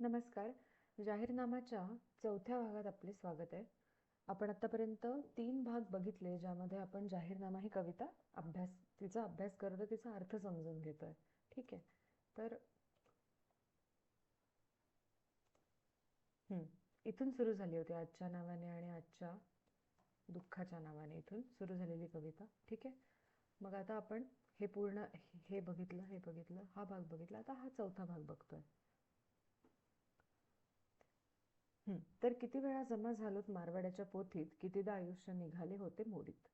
नमस्कार. जाहीरनामाच्या चौथ्या भागात आपले स्वागत आहे. आपण आत्तापर्यंत तीन भाग बघितले ज्यामध्ये आपण जाहीरनामा ही कविता अभ्यास तिचा अभ्यास करतो तिचा अर्थ समजून घेतोय. ठीक आहे. तर इथून सुरू झाली होती आजच्या नावाने आणि आजच्या दुःखाच्या नावाने इथून सुरू झालेली कविता. ठीक आहे. मग आता आपण हे पूर्ण हे बघितलं हे बघितलं हा भाग बघितला आता हा चौथा भाग बघतोय. तर किती वेळा जमा झालोत मारवाड्याच्या पोथीत? कितीदा आयुष्य निघाले होते मोडीत?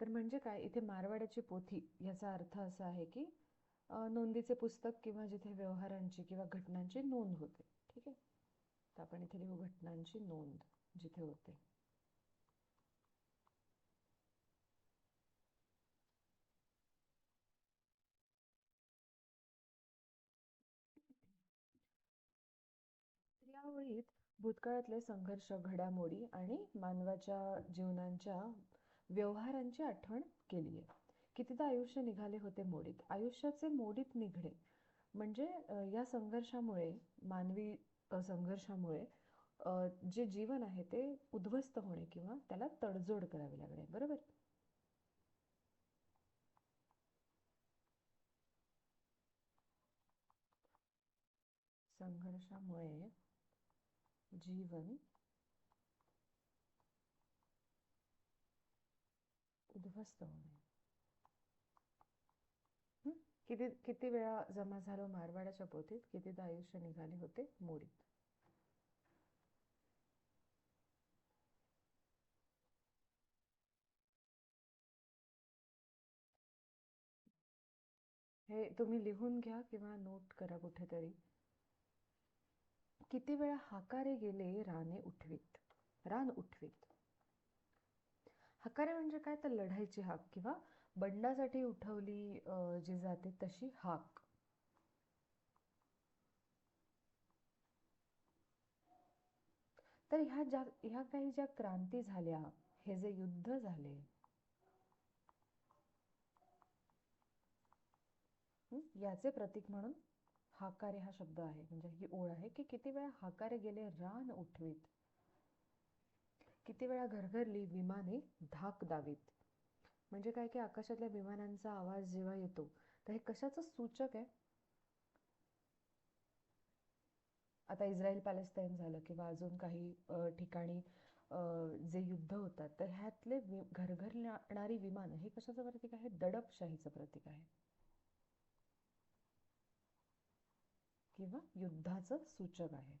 तर म्हणजे काय? इथे मारवाड्याची पोथी याचा अर्थ असा आहे की नोंदीचे पुस्तक किंवा जिथे व्यवहारांची किंवा घटनांची नोंद होते. ठीक आहे? तर आपण इथे लिहू घटनांची नोंद जिथे होते. या भूतकाळातले संघर्ष घडामोडी आणि मानवाच्या जीवनांच्या व्यवहारांची आठवण केली आहे. कितीदा आयुष्य निघाले होते मोडीत. आयुष्याचे मोडीत निघणे म्हणजे या संघर्षामुळे मानवी संघर्षामुळे जे जीवन आहे ते उद्ध्वस्त होणे किंवा त्याला तडजोड करावी लागणे. बरोबर? संघर्षामुळे जीवन उद्ध्वस्त होणे. किती किती वेळा जमा झालो मारवाड्याच्या पोथीत कितीदा आयुष्य निघाले होते? मोडीत. हे तुम्ही लिहून घ्या किंवा नोट करा कुठेतरी. किती वेळा हाकारे गेले राने उठवीत. रान उठवीत. हकारे म्हणजे काय? तर लढायची हाक किंवा बंडासाठी उठवली जी जाते तशी हाक. तर ह्या ज्या ह्या काही ज्या क्रांती झाल्या हे जे युद्ध झाले याचे प्रतीक म्हणून हाकारे हा शब्द आहे. म्हणजे ही ओळ आहे की किती वेळा हाकारे गेले रान उठवीत. किती वेळा घरघरली विमाने धाक दावीत. म्हणजे काय की आकाशातल्या विमानांचा आवाज जेव्हा येतो तर हे कशाचं सूचक आहे? आता इस्रायल पॅलेस्टाईन झालं किंवा अजून काही ठिकाणी जे युद्ध होतात तर ह्यातले घरघरणारी विमान हे कशाचं प्रतीक आहे? दडपशाहीचं प्रतीक आहे. किंवा युद्धाचं सूचक आहे.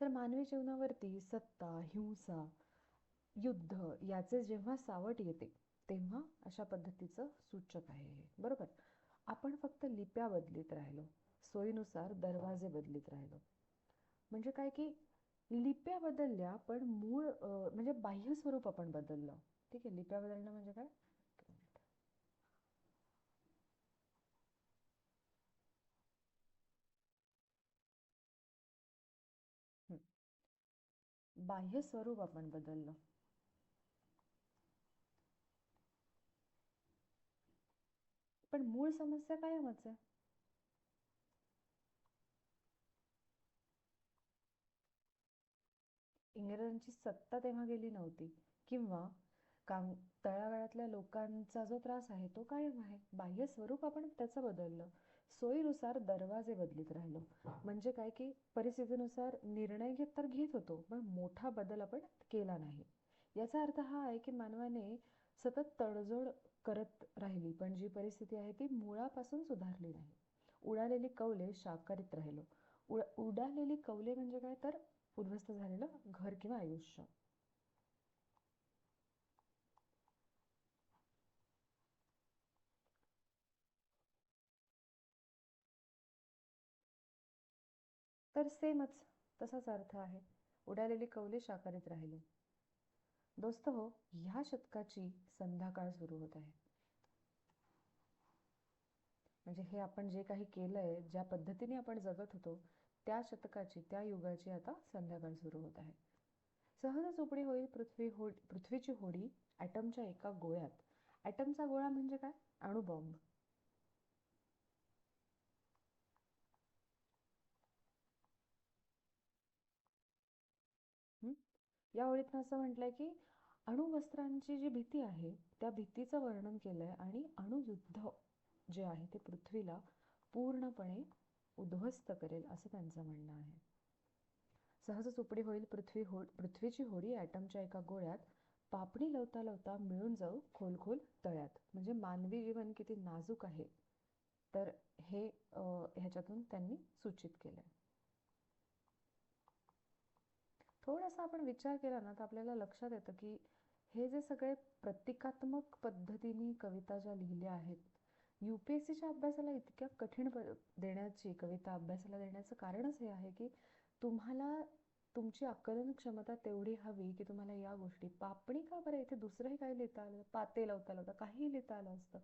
तर मानवी जीवनावरती सत्ता हिंसा युद्ध याचे जेव्हा सावट येते तेव्हा अशा पद्धतीचं सूचक आहे. हे बरोबर? आपण फक्त लिप्या बदलीत राहिलो. सोयीनुसार दरवाजे बदलीत राहिलो. म्हणजे काय की लिप्या बदलल्या पण मूळ म्हणजे बाह्य स्वरूप आपण बदललं. ठीक आहे? लिप्या बदलणं म्हणजे काय? बाह्य स्वरूप आपण बदललं. पण मूळ समस्या कायमच आहे. इंग्रजांची सत्ता तेव्हा गेली नव्हती किंवा काम तळागाळातल्या लोकांचा जो त्रास आहे तो कायम आहे. बाह्य स्वरूप आपण त्याचं बदललं. सोयीनुसार दरवाजे बदलीत राहिलो. म्हणजे काय की परिस्थितीनुसार निर्णय घेत तर घेत होतो पण मोठा बदल आपण केला नाही. याचा अर्थ हा आहे की मानवाने सतत तडजोड करत राहिली पण जी परिस्थिती आहे ती मुळापासून सुधारली नाही. उडालेली कौले शाकारित राहिलो. उड उडालेली कौले म्हणजे काय? तर उद्ध्वस्त झालेलं घर किंवा आयुष्य. तर सेमच तसाच अर्थ आहे. उडालेली कवले शाकारीत राहिले. दोस्त हो ह्या शतकाची संध्याकाळ सुरू होत आहे. म्हणजे हे आपण जे काही केलंय ज्या पद्धतीने आपण जगत होतो त्या शतकाची त्या युगाची आता संध्याकाळ सुरू होत आहे. सहजच उपडी होईल पृथ्वी हो पृथ्वीची होडी ॲटमच्या एका गोळ्यात. ॲटमचा गोळा म्हणजे काय? अणुबॉम्ब. या ओळीतनं असं म्हटलंय की अणुवस्त्रांची जी भीती आहे त्या भीतीचं वर्णन केलंय आणि अणुयुद्ध जे आहे ते पृथ्वीला पूर्णपणे उद्ध्वस्त करेल असं त्यांचं म्हणणं आहे. सहज सुपडी होईल पृथ्वी हो पृथ्वीची होडी ॲटमच्या एका गोळ्यात पापणी लवता लवता मिळून जाऊ खोल खोल तळ्यात. म्हणजे मानवी जीवन किती नाजूक आहे तर हे ह्याच्यातून त्यांनी सूचित केलं आहे थोडासा आपण विचार केला ना तर आपल्याला लक्षात येतं की हे जे सगळे प्रतिकात्मक पद्धतीने कविता ज्या लिहिल्या आहेत यू पी एस सीच्या अभ्यासाला इतक्या कठीण प देण्याची कविता अभ्यासाला देण्याचं कारणच हे आहे की तुम्हाला तुमची आकलन क्षमता तेवढी हवी की तुम्हाला या गोष्टी पापणी का बरं? इथे दुसरंही काही लिहिता आलं पाते लावता लावता काहीही लिहिता आलं असतं.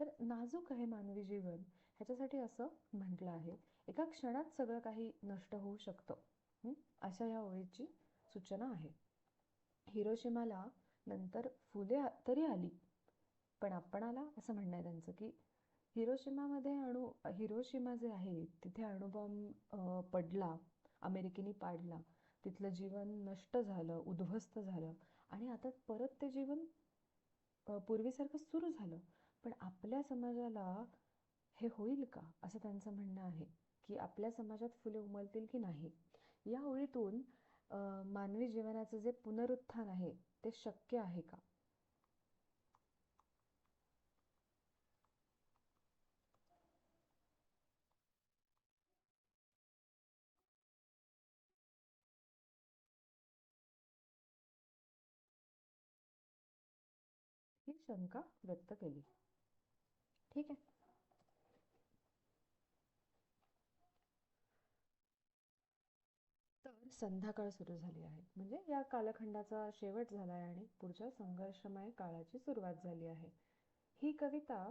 तर नाजूक आहे मानवी जीवन ह्याच्यासाठी असं म्हटलं आहे. एका क्षणात सगळं काही नष्ट होऊ शकतं. अशा या ओळीची सूचना आहे. हिरोशिमाला नंतर फुले तरी आली. पण आपणाला असं म्हणणं आहे त्यांचं की हिरोशिमामध्ये अणु हिरोशिमा जे आहे तिथे अणुबॉम्ब पडला अमेरिकेने पाडला. तिथलं जीवन नष्ट झालं उद्ध्वस्त झालं. आणि आता परत ते जीवन पूर्वीसारखं सुरू झालं. पण आपल्या समाजाला हे होईल का? असं त्यांचं म्हणणं आहे की आपल्या समाजात फुले उमलतील की नाही? या ओळीतून मानवी जीवनाचं जे पुनरुत्थान आहे ते शक्य आहे का? ही शंका व्यक्त केली. ठीक आहे. संध्याकाळ सुरू झाली आहे. म्हणजे या कालखंडाचा शेवट झाला आहे आणि पुढच्या संघर्षमय काळाची सुरुवात झाली आहे. ही कविता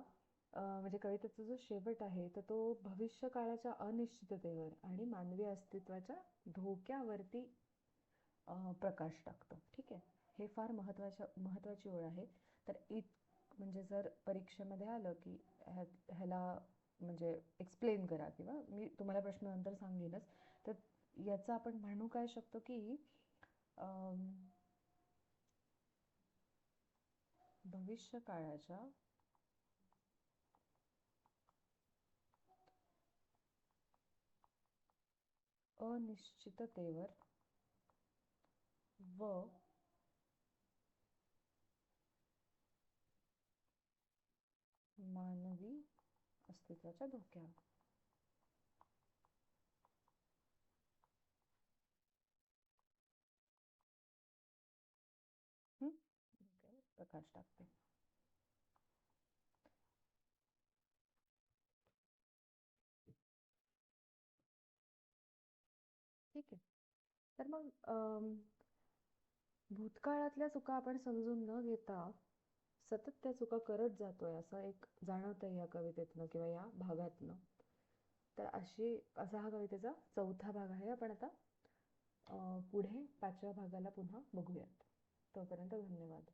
म्हणजे कवितेचा जो शेवट आहे तर तो भविष्य काळाच्या अनिश्चिततेवर आणि मानवी अस्तित्वाच्या धोक्यावरती प्रकाश टाकतो. ठीक आहे? हे फार महत्त्वाच्या महत्त्वाची ओळ आहे. तर इत म्हणजे जर परीक्षेमध्ये आलं की ह्या ह्याला म्हणजे एक्सप्लेन करा किंवा मी तुम्हाला प्रश्न नंतर सांगेनच. तर याचं आपण म्हणू काय शकतो की भविष्य काळाच्या अनिश्चिततेवर व मानवी अस्तित्वाच्या धोक्यावर. प्रकाश टाकते. ठीक आहे. तर मग भूतकाळातल्या चुका आपण समजून न घेता सतत त्या चुका करत जातोय असं एक जाणवतंय या कवितेतनं किंवा या भागातनं. तर अशी असा हा कवितेचा चौथा भाग आहे. आपण आता पुढे पाचव्या भागाला पुन्हा बघूयात. तोपर्यंत धन्यवाद.